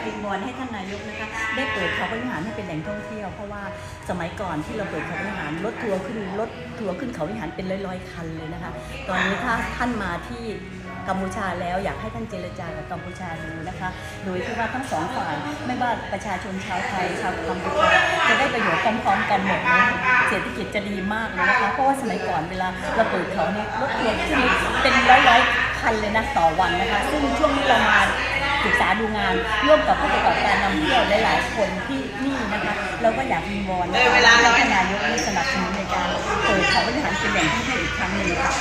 ากวิงวอนให้ท่านนายกนะคะ ได้เปิดเขาบริหารให้เป็นแหล่งท่องเที่ยว เพราะว่าสมัยก่อนที่เราเปิดเขาบริหารรถทัวร์ขึ้นรถทัวร์ขึ้นเขาบริหารเป็นร้อยๆคันเลยนะคะ ตอนนี้ถ้าท่านมาที่กัมพูชาแล้วอยากให้ท่านเจรจากับกัมพูชาดูนะคะ โดยที่ว่าทั้งสองฝ่ายไม่ว่าประชาชนชาวไทยชาวกัมพูชาจะได้ประโยชน์พร้อมๆกันหมดเลยเศรษฐกิจจะดีมากเลยนะคะเพราะว่าสมัยก่อนเวลาเราเปิดเขาเนี่ยรถทัวร์ขึ้นเป็นร้อยๆคันเลยนะต่อวันนะคะ ซึ่งช่วงนี้เรามา ศึกษาดูงาน ร่วมกับผู้ประกอบการนำเที่ยวหลายๆคนที่นี่นะคะเราก็อยากวิงวอนนะคะให้ท่านนายกนิสนับสนุนในการเปิดเขาบริหารเป็นแหล่งท่องเที่ยวอีกครั้งหนึ่งค่ะ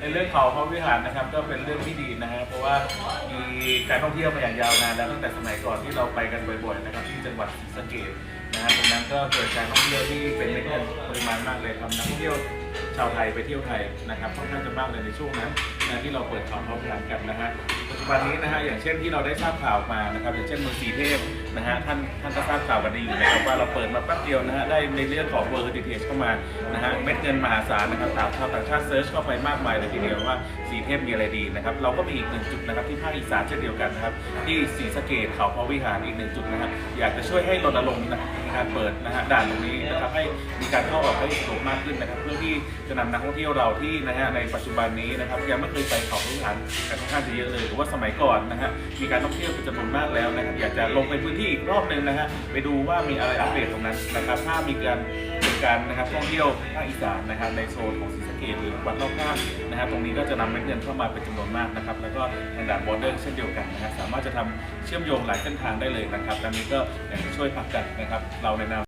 ในเรื่องเขาพระวิหารนะครับก็เป็นเรื่องที่ดีนะฮะเพราะว่ามีการท่องเที่ยวมาอย่างยาวนานแล้วตั้งแต่สมัยก่อนที่เราไปกันบ่อยๆนะครับที่จังหวัดศรีสะเกษนะครับตรงนั้นก็เกิดการท่องเที่ยวที่เป็นเม็ดเงินปริมาณมากเลยทำนักท่องเที่ยวชาวไทยไปเที่ยวไทยนะครับค่อนข้างจะมากเลยในช่วงนั้นนะที่เราเปิดเขาพระวิหารกันนะฮะ ปันนี้นะฮะอย่างเช่นที่เราได้ทราบข่าวมานะครับอย่างเช่นเมืองสีเทพนะฮะท่านท่านก็ทราบข่าวกันดีอยู่นะครับว่าเราเปิดมาแป๊บเดียวนะฮะได้ในเรื่องของ World Heritage เข้ามานะฮะเม็ดเงินมหาศาลนะครับชาวชาวต่างชาติเซิร์ชเข้าไปมากมายเลยทีเดียวว่าสีเทพมีอะไรดีนะครับเราก็มีอีกหนึ่งจุดนะครับที่ภาคอีสานเช่นเดียวกันนะครับที่ศรีสะเกดเขาพระวิหารอีกหนึ่งจุดนะครับอยากจะช่วยให้รณรงค์นะครับในการเปิดนะฮะด่านตรงนี้นะครับให้มีการเข้าออกได้สะดวกมากขึ้นนะครับ เพื่อที่จะนำนักท่องเที่ยวเราที่นะฮะในปัจจุบันนี้นะครับยังไม่เคยไปเขาพระวิหารกันค่อนข้างจะเยอะเลยหรือว่าสมัยก่อนนะฮะมีการท่องเที่ยวเป็นจำนวนมากแล้วนะครับอยากจะลงไปพื้นที่อีกรอบหนึ่งนะฮะไปดูว่ามีอะไรอัปเดตตรงนั้นนะครับถ้ามีการเป็นการนะครับท่องเที่ยวภาคอีสานนะครับในโซนของศรีสะเกษหรือวัดรอบข้างนะฮะตรงนี้ก็จะนำเม็ดเงินเข้ามาเป็นจำนวนมากนะครับแล้วก็ทางด่านบอร์เดอร์เช่นเดียวกันนะฮะสามารถจะทำเชื่อมโยงหลายเส้นทางได้เลยนะครับดังนี้ก็อยากจะช่วยผลักดันนะครับเราในนาม